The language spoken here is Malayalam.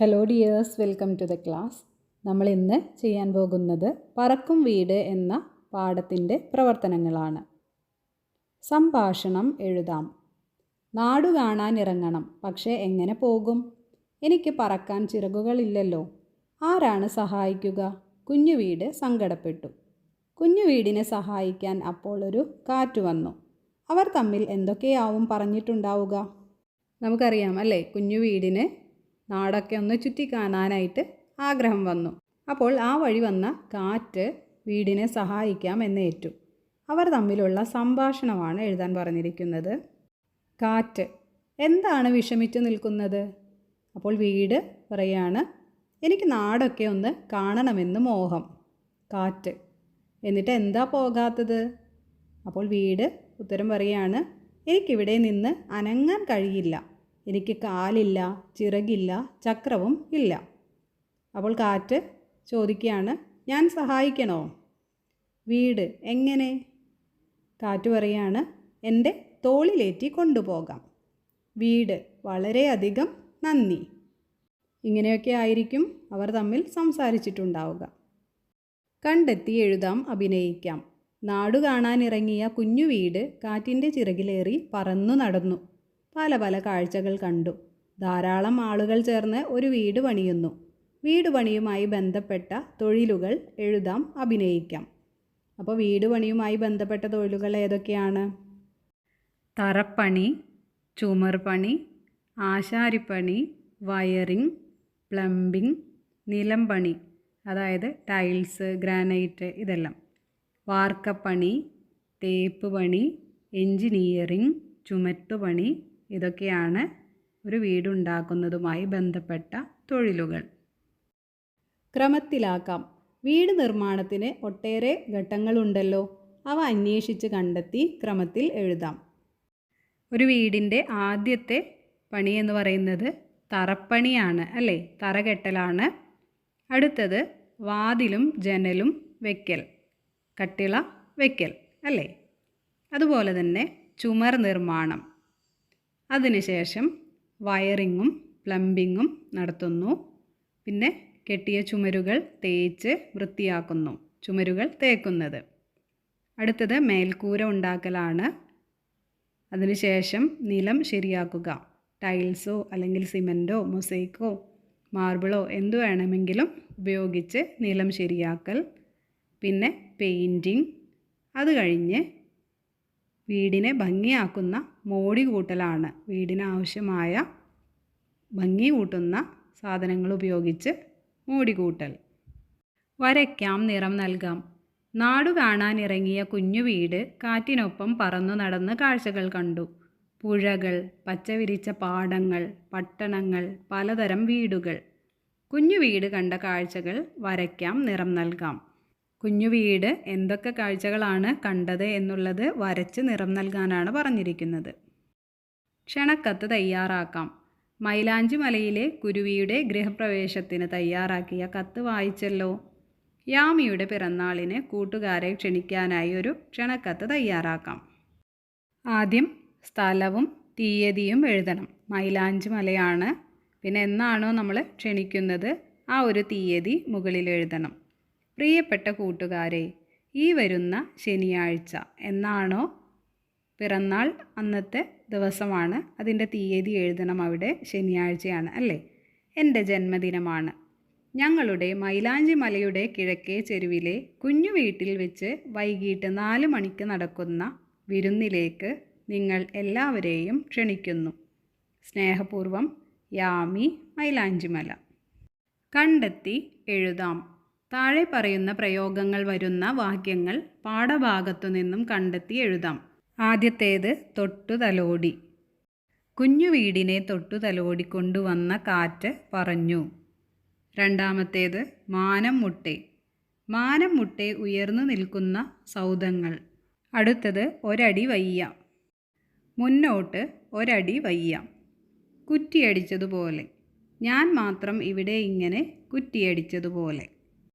Hello dears welcome to the class നമ്മൾ ഇന്ന് ചെയ്യാൻ പോകുന്നത് പറക്കും വീട് എന്ന പാഠത്തിന്റെ പ്രവർത്തനങ്ങളാണ്. സംഭാഷണം എഴുതാം. നാടു കാണാൻ ഇറങ്ങണം പക്ഷേ എങ്ങനെ പോകും? എനിക്ക് പറക്കാൻ ചിറകുകളില്ലല്ലോ. ആരാണ് സഹായിക്കുക? കുഞ്ഞു വീട് സങ്കടപ്പെട്ടു. കുഞ്ഞു വീടിനെ സഹായിക്കാൻ അപ്പോൾ ഒരു കാറ്റ് വന്നു. അവർ തമ്മിൽ എന്തൊക്കെയാവും പറഞ്ഞിട്ടുണ്ടാവുക? നമുക്കറിയാം അല്ലേ? കുഞ്ഞു വീടിന് നാടൊക്കെ ഒന്ന് ചുറ്റി കാണാനായിട്ട് ആഗ്രഹം വന്നു. അപ്പോൾ ആ വഴി വന്ന കാറ്റ് വീടിനെ സഹായിക്കാം എന്നേറ്റു. അവർ തമ്മിലുള്ള സംഭാഷണമാണ് എഴുതാൻ പറഞ്ഞിരിക്കുന്നത്. കാറ്റ് എന്താണ് വിഷമിച്ചു നിൽക്കുന്നത്? അപ്പോൾ വീട് പറയാണ് എനിക്ക് നാടൊക്കെ ഒന്ന് കാണണമെന്ന് മോഹം. കാറ്റ് എന്നിട്ട് എന്താ പോകാത്തത്? അപ്പോൾ വീട് ഉത്തരം പറയാണ് എനിക്കിവിടെ നിന്ന് അനങ്ങാൻ കഴിയില്ല. എനിക്ക് കാലില്ല ചിറകില്ല ചക്രവും ഇല്ല. അപ്പോൾ കാറ്റ് ചോദിക്കുകയാണ് ഞാൻ സഹായിക്കണോ? വീട് എങ്ങനെ? കാറ്റ് പറയാണ് എന്റെ തോളിലേറ്റി കൊണ്ടുപോകാം. വീട് വളരെയധികം നന്ദി. ഇങ്ങനെയൊക്കെ ആയിരിക്കും അവർ തമ്മിൽ സംസാരിച്ചിട്ടുണ്ടാവുക. കണ്ടെത്തി എഴുതാം അഭിനയിക്കാം. നാടു കാണാനിറങ്ങിയ കുഞ്ഞു വീട് കാറ്റിന്റെ ചിറകിലേറി പറന്നു നടന്നു. പല പല കാഴ്ചകൾ കണ്ടു. ധാരാളം ആളുകൾ ചേർന്ന് ഒരു വീട് പണിയുന്നു. വീട് പണിയുമായി ബന്ധപ്പെട്ട തൊഴിലുകൾ എഴുതാം അഭിനയിക്കാം. അപ്പോൾ വീട് പണിയുമായി ബന്ധപ്പെട്ട തൊഴിലുകൾ ഏതൊക്കെയാണ്? തറപ്പണി ചുമർ പണി ആശാരിപ്പണി വയറിംഗ് പ്ലംബിംഗ് നിലം പണി അതായത് ടൈൽസ് ഗ്രാനൈറ്റ് ഇതെല്ലാം. വാർക്കപ്പണി തേപ്പ് പണി എൻജിനീയറിംഗ് ചുമട്ടുപണി ഇതൊക്കെയാണ് ഒരു വീടുണ്ടാക്കുന്നതുമായി ബന്ധപ്പെട്ട തൊഴിലുകൾ. ക്രമത്തിലാക്കാം. വീട് നിർമ്മാണത്തിന് ഒട്ടേറെ ഘട്ടങ്ങളുണ്ടല്ലോ. അവ അന്വേഷിച്ച് കണ്ടെത്തി ക്രമത്തിൽ എഴുതാം. ഒരു വീടിന്റെ ആദ്യത്തെ പണി എന്ന് പറയുന്നത് തറപ്പണിയാണ് അല്ലേ? തറകെട്ടലാണ്. അടുത്തത് വാതിലും ജനലും വെക്കൽ കട്ടിള വെക്കൽ അല്ലേ? അതുപോലെ തന്നെ ചുമർ നിർമ്മാണം. അതിനുശേഷം വയറിങ്ങും പ്ലംബിങ്ങും നടത്തുന്നു. പിന്നെ കെട്ടിയ ചുമരുകൾ തേച്ച് വൃത്തിയാക്കുന്നു. ചുമരുകൾ തേക്കുന്നത്. അടുത്തത് മേൽക്കൂര ഉണ്ടാക്കലാണ്. അതിനുശേഷം നിലം ശരിയാക്കുക. ടൈൽസോ അല്ലെങ്കിൽ സിമന്റോ മൊസൈക്കോ മാർബിളോ എന്തു വേണമെങ്കിലും ഉപയോഗിച്ച് നിലം ശരിയാക്കൽ. പിന്നെ പെയിന്റിങ്. അത് കഴിഞ്ഞ് വീടിനെ ഭംഗിയാക്കുന്ന മോടി കൂട്ടലാണ് വീടിനാവശ്യമായ ഭംഗി കൂട്ടുന്ന സാധനങ്ങൾ ഉപയോഗിച്ച് മോടി കൂട്ടൽ വരയ്ക്കാം നിറം നൽകാം. നാടു കാണാനിറങ്ങിയ കുഞ്ഞു വീട് കാറ്റിനൊപ്പം പറന്നു നടന്ന് കാഴ്ചകൾ കണ്ടു. പുഴകൾ പച്ചവിരിച്ച പാടങ്ങൾ പട്ടണങ്ങൾ പലതരം വീടുകൾ. കുഞ്ഞു വീട് കണ്ട കാഴ്ചകൾ വരയ്ക്കാം നിറം നൽകാം. കുഞ്ഞു വീട് എന്തൊക്കെ കാഴ്ചകളാണ് കണ്ടത് എന്നുള്ളത് വരച്ച് നിറം നൽകാനാണ് പറഞ്ഞിരിക്കുന്നത്. ക്ഷണക്കത്ത് തയ്യാറാക്കാം. മൈലാഞ്ചി മലയിലെ കുരുവിയുടെ ഗൃഹപ്രവേശത്തിന് തയ്യാറാക്കിയ കത്ത് വായിച്ചല്ലോ. യാമിയുടെ പിറന്നാളിന് കൂട്ടുകാരെ ക്ഷണിക്കാനായി ഒരു ക്ഷണക്കത്ത് തയ്യാറാക്കാം. ആദ്യം സ്ഥലവും തീയതിയും എഴുതണം. മൈലാഞ്ചി മലയാണ് പിന്നെ എന്നാണോ നമ്മൾ ക്ഷണിക്കുന്നത്? ആ ഒരു തീയതി മുകളിൽ എഴുതണം. പ്രിയപ്പെട്ട കൂട്ടുകാരെ ഈ വരുന്ന ശനിയാഴ്ച എന്നാണോ? പിറന്നാൾ അന്നത്തെ ദിവസമാണ്. അതിന്റെ തീയതി എഴുതണം അവിടെ. ശനിയാഴ്ചയാണ് അല്ലേ? എന്റെ ജന്മദിനമാണ്. ഞങ്ങളുടെ മൈലാഞ്ചി മലയുടെ കിഴക്കേ ചെരുവിലെ കുഞ്ഞു വീട്ടിൽ വെച്ച് വൈകിട്ട് നാല് മണിക്ക് നടക്കുന്ന വിരുന്നിലേക്ക് നിങ്ങൾ എല്ലാവരെയും ക്ഷണിക്കുന്നു. സ്നേഹപൂർവം യാമി മൈലാഞ്ചിമല. കണ്ടെത്തി എഴുതാം. താഴെ പറയുന്ന പ്രയോഗങ്ങൾ വരുന്ന വാക്യങ്ങൾ പാഠഭാഗത്തു നിന്നും കണ്ടെത്തി എഴുതാം. ആദ്യത്തേത് തൊട്ടുതലോടി. കുഞ്ഞു വീടിനെ തൊട്ടു തലോടി കൊണ്ടുവന്ന കാറ്റ് പറഞ്ഞു. രണ്ടാമത്തേത് മാനം മുട്ടെ മാനം മുട്ടെ ഉയർന്നു നിൽക്കുന്ന സൗധങ്ങൾ. അടുത്തത് ഒരടി വയ്യ. മുന്നോട്ട് ഒരടി വയ്യ. കുറ്റിയടിച്ചതുപോലെ. ഞാൻ മാത്രം ഇവിടെ ഇങ്ങനെ കുറ്റിയടിച്ചതുപോലെ.